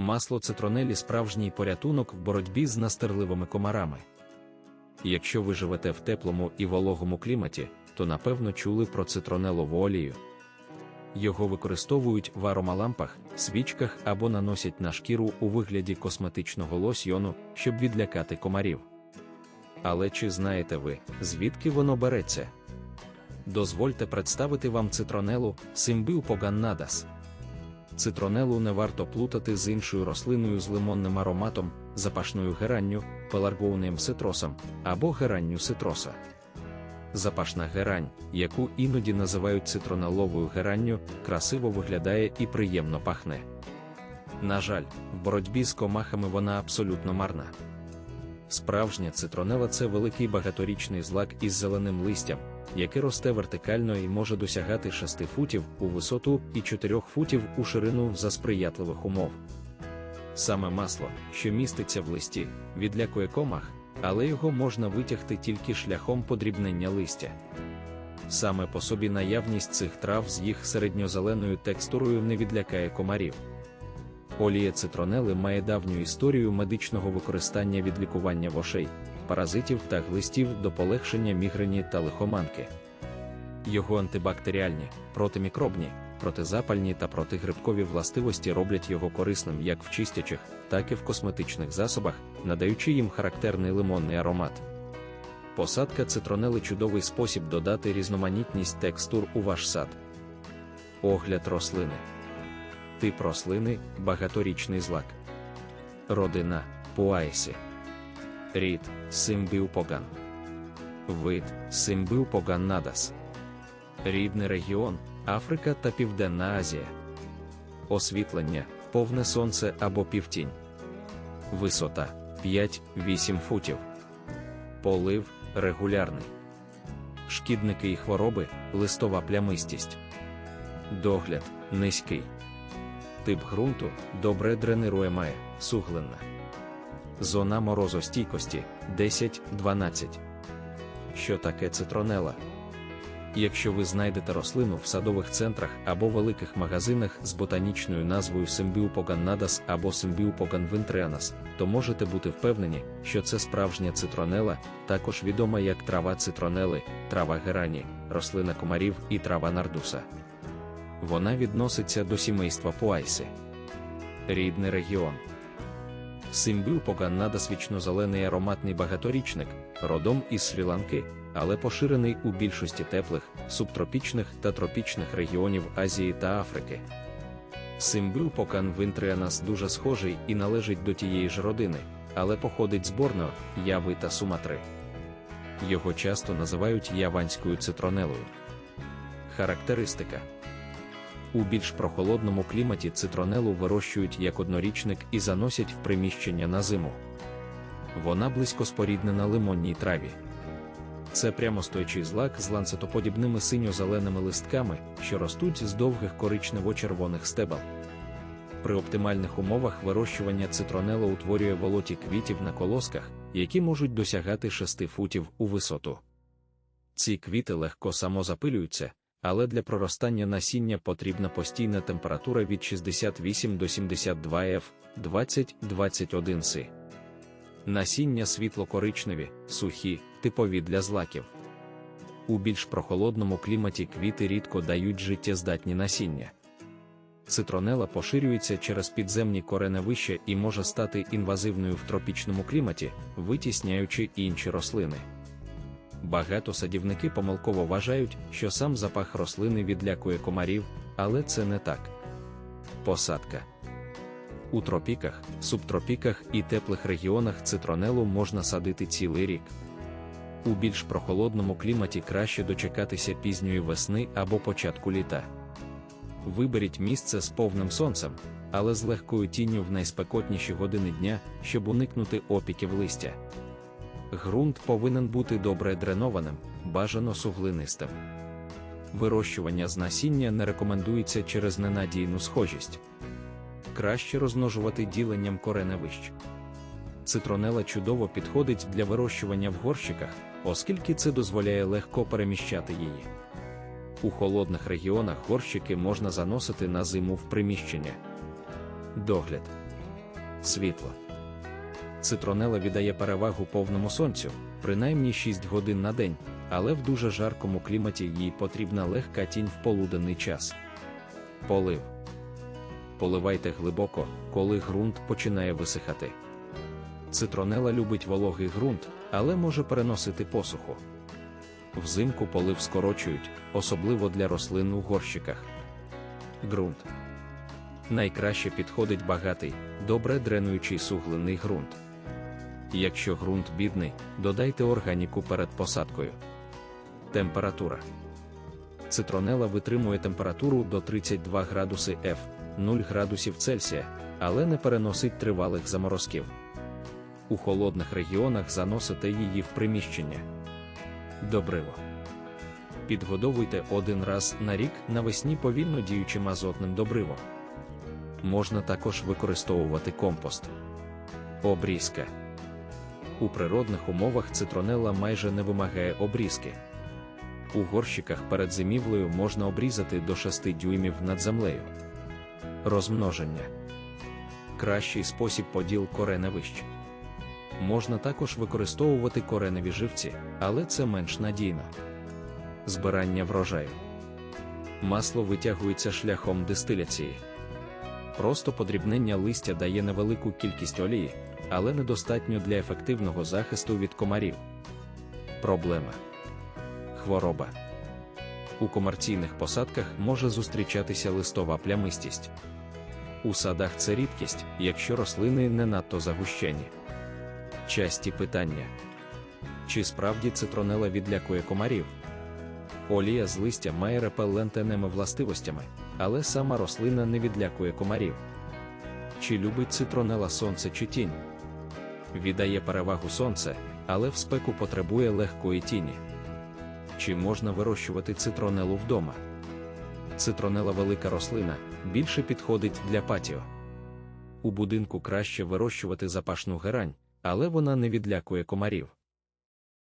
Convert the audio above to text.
Масло цитронелі справжній порятунок в боротьбі з настирливими комарами. Якщо ви живете в теплому і вологому кліматі, то напевно чули про цитронелову олію. Його використовують в аромалампах, свічках або наносять на шкіру у вигляді косметичного лосьйону, щоб відлякати комарів. Але чи знаєте ви, звідки воно береться? Дозвольте представити вам цитронелу Симбіл поганнадас. Цитронелу не варто плутати з іншою рослиною з лимонним ароматом, запашною геранню, пеларгоуним ситросом або геранню ситроса. Запашна герань, яку іноді називають цитронеловою геранню, красиво виглядає і приємно пахне. На жаль, в боротьбі з комахами вона абсолютно марна. Справжня цитронела це великий багаторічний злак із зеленим листям, яке росте вертикально і може досягати 6 футів у висоту і 4 футів у ширину за сприятливих умов. Саме масло, що міститься в листі, відлякує комах, але його можна витягти тільки шляхом подрібнення листя. Саме по собі наявність цих трав з їх середньозеленою текстурою не відлякає комарів. Олія цитронели має давню історію медичного використання від лікування вошей, паразитів та глистів до полегшення мігрені та лихоманки. Його антибактеріальні, протимікробні, протизапальні та протигрибкові властивості роблять його корисним як в чистячих, так і в косметичних засобах, надаючи їм характерний лимонний аромат. Посадка цитронели чудовий спосіб додати різноманітність текстур у ваш сад. Огляд рослини. Тип рослини багаторічний злак. Родина Пуайсі. Рід Симбіупоган. Вид Симбіупоган надас. Рідний регіон Африка та Південна Азія. Освітлення повне сонце або півтінь. Висота 5-8 футів. Полив регулярний. Шкідники і хвороби, листова плямистість. Догляд низький. Тип ґрунту добре дренирує має, суглинна. Зона морозостійкості 10-12. Що таке цитронела? Якщо ви знайдете рослину в садових центрах або великих магазинах з ботанічною назвою Симбіупоган надас або Симбіупоган винтреанас, то можете бути впевнені, що це справжня цитронела, також відома як трава цитронели, трава герані, рослина комарів і трава нардуса. Вона відноситься до сімейства Пуайси. Рідний регіон. Симбіупоган надас вічно-зелений ароматний багаторічник, родом із Шрі-Ланки, але поширений у більшості теплих, субтропічних та тропічних регіонів Азії та Африки. Симбіупокан винтрианас дуже схожий і належить до тієї ж родини, але походить з Борно, Яви та Суматри. Його часто називають яванською цитронелою. Характеристика у більш прохолодному кліматі цитронелу вирощують як однорічник і заносять в приміщення на зиму. Вона близько споріднена лимонній траві. Це прямостоячий злак з ланцетоподібними синьо-зеленими листками, що ростуть з довгих коричнево-червоних стебел. При оптимальних умовах вирощування цитронела утворює волоті квітів на колосках, які можуть досягати 6 футів у висоту. Ці квіти легко самозапилюються, але для проростання насіння потрібна постійна температура від 68 до 72 F 20-21 С. Насіння світло-коричневі, сухі, типові для злаків. У більш прохолодному кліматі квіти рідко дають життєздатні насіння. Цитронела поширюється через підземні кореневища і може стати інвазивною в тропічному кліматі, витісняючи інші рослини. Багато садівники помилково вважають, що сам запах рослини відлякує комарів, але це не так. Посадка у тропіках, субтропіках і теплих регіонах цитронелу можна садити цілий рік. У більш прохолодному кліматі краще дочекатися пізньої весни або початку літа. Виберіть місце з повним сонцем, але з легкою тінню в найспекотніші години дня, щоб уникнути опіків листя. Грунт повинен бути добре дренованим, бажано суглинистим. Вирощування з насіння не рекомендується через ненадійну схожість. Краще розмножувати діленням кореневищ. Цитронела чудово підходить для вирощування в горщиках, оскільки це дозволяє легко переміщати її. У холодних регіонах горщики можна заносити на зиму в приміщення. Догляд. світло. Цитронела віддає перевагу повному сонцю, принаймні 6 годин на день, але в дуже жаркому кліматі їй потрібна легка тінь в полуденний час. Полив. Поливайте глибоко, коли ґрунт починає висихати. Цитронела любить вологий ґрунт, але може переносити посуху. Взимку полив скорочують, особливо для рослин у горщиках. Ґрунт. Найкраще підходить багатий, добре дренуючий суглинний ґрунт. Якщо ґрунт бідний, додайте органіку перед посадкою. Температура. Цитронела витримує температуру до 32 градуси F, 0 градусів Цельсія, але не переносить тривалих заморозків. У холодних регіонах заносите її в приміщення. Добриво. Підгодовуйте один раз на рік навесні повільно діючим азотним добривом. Можна також використовувати компост. Обрізка. У природних умовах цитронела майже не вимагає обрізки. У горщиках перед зимівлею можна обрізати до 6 дюймів над землею. Розмноження. Кращий спосіб поділ кореневищ. Можна також використовувати кореневі живці, але це менш надійно. Збирання врожаю. Масло витягується шляхом дистиляції. Просто подрібнення листя дає невелику кількість олії, але недостатньо для ефективного захисту від комарів. Проблема. Хвороба. У комерційних посадках може зустрічатися листова плямистість. У садах це рідкість, якщо рослини не надто загущені. Часті питання. Чи справді цитронела відлякує комарів? Олія з листя має репелентеними властивостями, але сама рослина не відлякує комарів. Чи любить цитронела сонце чи тінь? Віддає перевагу сонце, але в спеку потребує легкої тіні. Чи можна вирощувати цитронелу вдома? Цитронела велика рослина, більше підходить для патіо. У будинку краще вирощувати запашну герань, але вона не відлякує комарів.